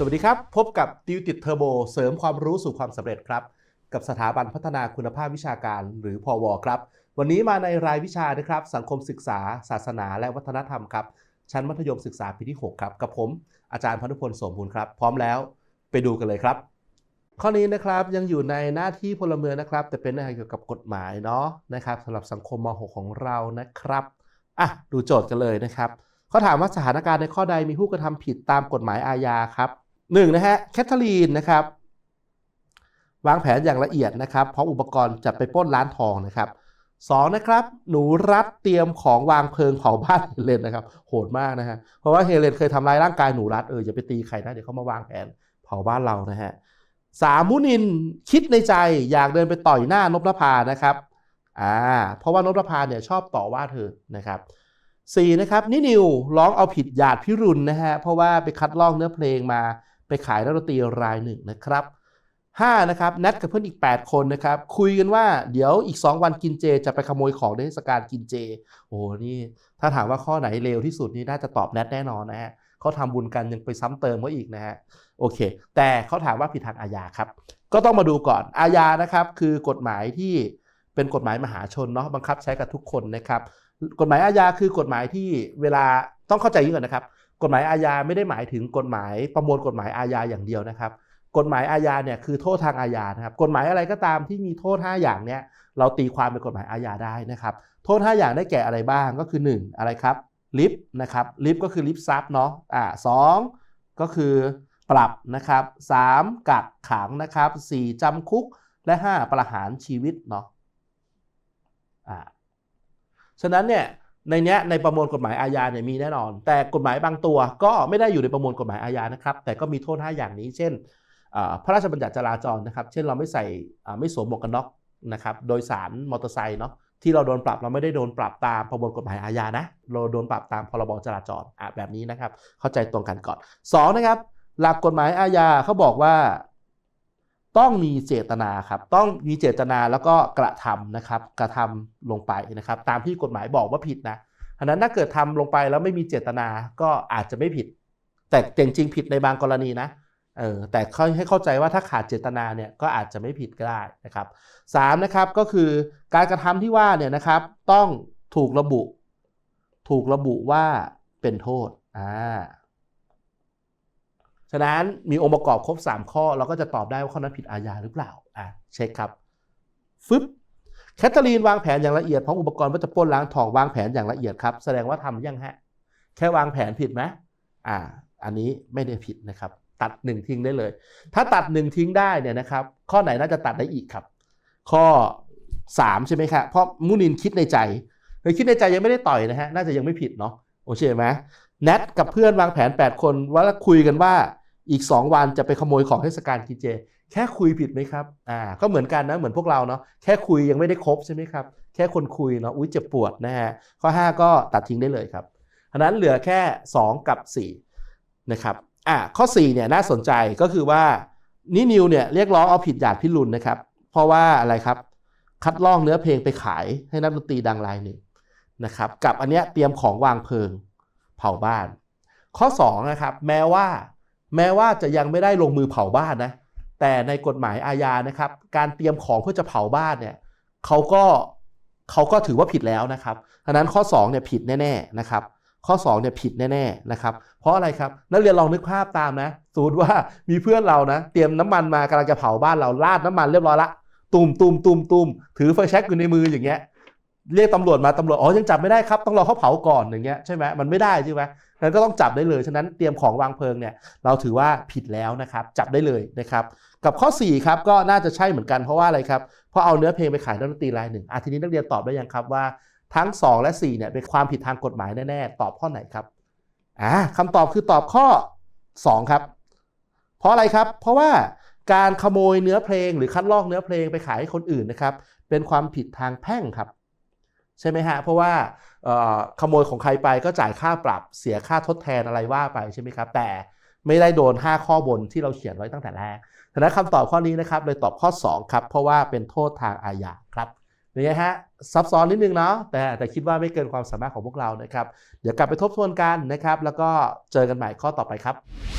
สวัสดีครับ พบกับติวติดเทอร์โบเสริมความรู้สู่ความสำเร็จครับ กับสถาบันพัฒนาคุณภาพวิชาการหรือพอวครับ วันนี้มาในรายวิชานะครับ สังคมศึกษา ศาสนา และวัฒนธรรมครับ ชั้นมัธยมศึกษาปีที่ 6 ครับ กับผม อาจารย์พนุพลสมบูรณ์ครับ พร้อมแล้วไปดูกันเลยครับ ข้อนี้นะครับยังอยู่ในหน้าที่พลเมืองนะครับ แต่เป็นเนื้อหาเกี่ยวกับกฎหมายเนาะนะครับสำหรับสังคมม .6 ของเรานะครับอะดูโจทย์กันเลยนะครับเขาถามว่าสถานการณ์ในข้อใดมีผู้กระทำผิดตามกฎหมายอาญาครับ หนึ่งนะฮะแคทเธอรีนนะครับ วางแผนอย่างละเอียดนะครับพร้อมอุปกรณ์จะไปป้นร้านทองนะครับสองนะครับ หนูรัดเตรียมของวางเพลิงเผาบ้านเฮเลนนะครับ โหดมากนะฮะเพราะว่าเฮเลนเคยทำร้ายร่างกายหนูรัดเอออย่าไปตีใครนะเดี๋ยวเขามาวางแผนเผาบ้านเรานะฮะสามมุนินคิดในใจอยากเดินไปต่อยหน้านพนภานะครับอ่าเพราะว่านพนภาเนี่ยชอบต่อว่าเธอนะครับสี่นะครับนินิวร้องเอาผิดหยาดพิรุณนะฮะเพราะว่าไปคัดลอกเนื้อเพลงมา ไปขายนักดนตรีรายหนึ่งนะครับ5นะครับนัดกับเพื่อนอีก 8 คนนะครับ คุยกันว่าเดี๋ยวอีก 2 วันกินเจ จะไปขโมยของในเทศกาลกินเจ โอ้โหนี่ถ้าถามว่าข้อไหนเลวที่สุดนี่น่าจะตอบแนทแน่นอนนะฮะเขาทำบุญกันยังไปซ้ำเติมเขาอีกนะฮะโอเค แต่เขาถามว่าผิดทางอาญาครับ ก็ต้องมาดูก่อนอาญานะครับ คือกฎหมายที่เป็นกฎหมายมหาชนเนาะบังคับใช้กับทุกคนนะครับ กฎหมายอาญาคือกฎหมายที่เวลาต้องเข้าใจอย่งก่อนนะครับ กฎหมายอาญาไม่ได้หมายถึงกฎหมายประมวลกฎหมายอาญาอย่างเดียวนะครับ กฎหมายอาญาเนี่ยคือโทษทางอาญานะครับ กฎหมายอะไรก็ตามที่มีโทษ 5 อย่างเนี่ยเราตีความเป็นกฎหมายอาญาได้นะครับ โทษ 5 อย่างได้แก่อะไรบ้างก็คือ 1 อะไรครับลิฟนะครับลิฟก็คือลิฟซับเนาะอ่าสก็คือปรับนะครับ 3 กักขังนะครับ 4 จำคุกและ 5 ประหารชีวิตเนาะอ่าฉะนั้นเนี่ย ในเนี้ยในประมวลกฎหมายอาญาเนี่ยมีแน่นอน แต่กฎหมายบางตัวก็ไม่ได้อยู่ในประมวลกฎหมายอาญานะครับ แต่ก็มีโทษ 5 อย่างนี้ เช่นพระราชบัญญัติจราจรนะครับ เช่นเราไม่ใส่ไม่สวมหมวกกันน็อกนะครับ โดยสารมอเตอร์ไซค์เนาะที่เราโดนปรับเราไม่ได้โดนปรับตามประมวลกฎหมายอาญานะ เราโดนปรับตามพรบจราจรอะแบบนี้นะครับ เข้าใจตรงกันก่อน2นะครับหลักกฎหมายอาญาเขาบอกว่า ต้องมีเจตนาครับต้องมีเจตนาแล้วก็กระทำนะครับกระทำลงไปนะครับ ตามที่กฎหมายบอกว่าผิดนะอันนั้นถ้าเกิดทำลงไปแล้วไม่มีเจตนาก็อาจจะไม่ผิด แต่จริงๆผิดในบางกรณีนะเออแต่ให้เข้าใจว่าถ้าขาดเจตนาเนี่ยก็อาจจะไม่ผิดก็ได้นะครับสามนะครับก็คือการกระทำที่ว่าเนี่ยนะครับต้องถูกระบุ ถูกระบุว่าเป็นโทษอ่า ฉะนั้นมีองค์ประกอบครบ 3 ข้อ เราก็จะตอบได้ว่าข้อนั้นผิดอาญาหรือเปล่าอ่าเช็คครับฟึบแคทเธอรีนวางแผนอย่างละเอียดพร้อมอุปกรณ์ว่าจะปล้นล้างทองวางแผนอย่างละเอียดครับ แสดงว่าทำยังฮะ แค่วางแผนผิดไหมอ่า อันนี้ไม่ได้ผิดนะครับ ตัดหนึ่งทิ้งได้เลย ถ้าตัดหนึ่งทิ้งได้เนี่ยนะครับ ข้อไหนน่าจะตัดได้อีกครับ ข้อ 3 ใช่ไหมครับเพราะมุนินคิดในใจเคยคิดในใจยังไม่ได้ต่อยนะฮะน่าจะยังไม่ผิดเนาะโอเคไหม แนทกับเพื่อนวางแผน 8 คนว่าคุยกันว่าอีก 2 วันจะไปขโมยของเทศกาลกินเจ แค่คุยผิดไหมครับอ่าก็เหมือนกันนะเหมือนพวกเราเนาะแค่คุยยังไม่ได้ครบใช่ไหมครับแค่คนคุยเนาะอุ้ยเจ็บปวดนะฮะข้อ 5 ก็ตัดทิ้งได้เลยครับเพราะนั้นเหลือแค่ 2 กับ 4 นะครับอ่าข้อ4เนี่ยน่าสนใจก็คือว่านินิวเนี่ยเรียกร้องเอาผิดหยาดพิรุณนะครับ เพราะว่าอะไรครับคัดลอกเนื้อเพลงไปขายให้นักดนตรีดังรายหนึ่งนะครับกับอันเนี้ยเตรียมของวางเพลิง เผาบ้าน ข้อ2นะครับแม้ว่าแม้ว่าจะยังไม่ได้ลงมือเผาบ้านนะแต่ในกฎหมายอาญานะครับการเตรียมของเพื่อจะเผาบ้านเนี่ยเขาก็เขาก็ถือว่าผิดแล้วนะครับดังนั้นข้อ2เนี่ยผิดแน่ๆนะครับข้อ2เนี่ยผิดแน่ๆนะครับเพราะอะไรครับนักเรียนลองนึกภาพตามนะสมมติว่ามีเพื่อนเรานะเตรียมน้ำมันมากำลังจะเผาบ้านเราราดน้ำมันเรียบร้อยละตุ่มตุ่มตุ่มตุ่มถือไฟแช็กอยู่ในมืออย่างเงี้ย เรียกตำรวจมาตำรวจอ๋อยังจับไม่ได้ครับต้องรอเขาเผาก่อนอย่างเงี้ยใช่ไหมมันไม่ได้ใช่ไหมนั้นก็ต้องจับได้เลยฉะนั้นเตรียมของวางเพลิงเนี่ยเราถือว่าผิดแล้วนะครับจับได้เลยนะครับกับข้อ4ครับก็น่าจะใช่เหมือนกันเพราะว่าอะไรครับเพราะเอาเนื้อเพลงไปขายนักดนตรีรายหนึ่งอาทีนี้นักเรียนตอบได้ยังครับว่าทั้ง 2 และ4เนี่ยเป็นความผิดทางกฎหมายแน่ๆตอบข้อไหนครับอ่าคำตอบคือตอบข้อ 2 ครับ เพราะอะไรครับ เพราะว่าการขโมยเนื้อเพลงหรือคัดลอกเนื้อเพลงไปขายให้คนอื่นนะครับเป็นความผิดทางแพ่งครับ ใช่ไหมฮะ เพราะว่าขโมยของใครไปก็จ่ายค่าปรับเสียค่าทดแทนอะไรว่าไปใช่ไหมครับ แต่ไม่ได้โดน 5 ข้อบนที่เราเขียนไว้ตั้งแต่แรกดังนั้นคำตอบข้อนี้นะครับเลยตอบข้อ 2 ครับ เพราะว่าเป็นโทษทางอาญาครับเป็นไงฮะซับซ้อนนิดนึงเนาะแต่แต่คิดว่าไม่เกินความสามารถของพวกเรานะครับ เดี๋ยวกลับไปทบทวนกันนะครับ แล้วก็เจอกันใหม่ข้อต่อไปครับ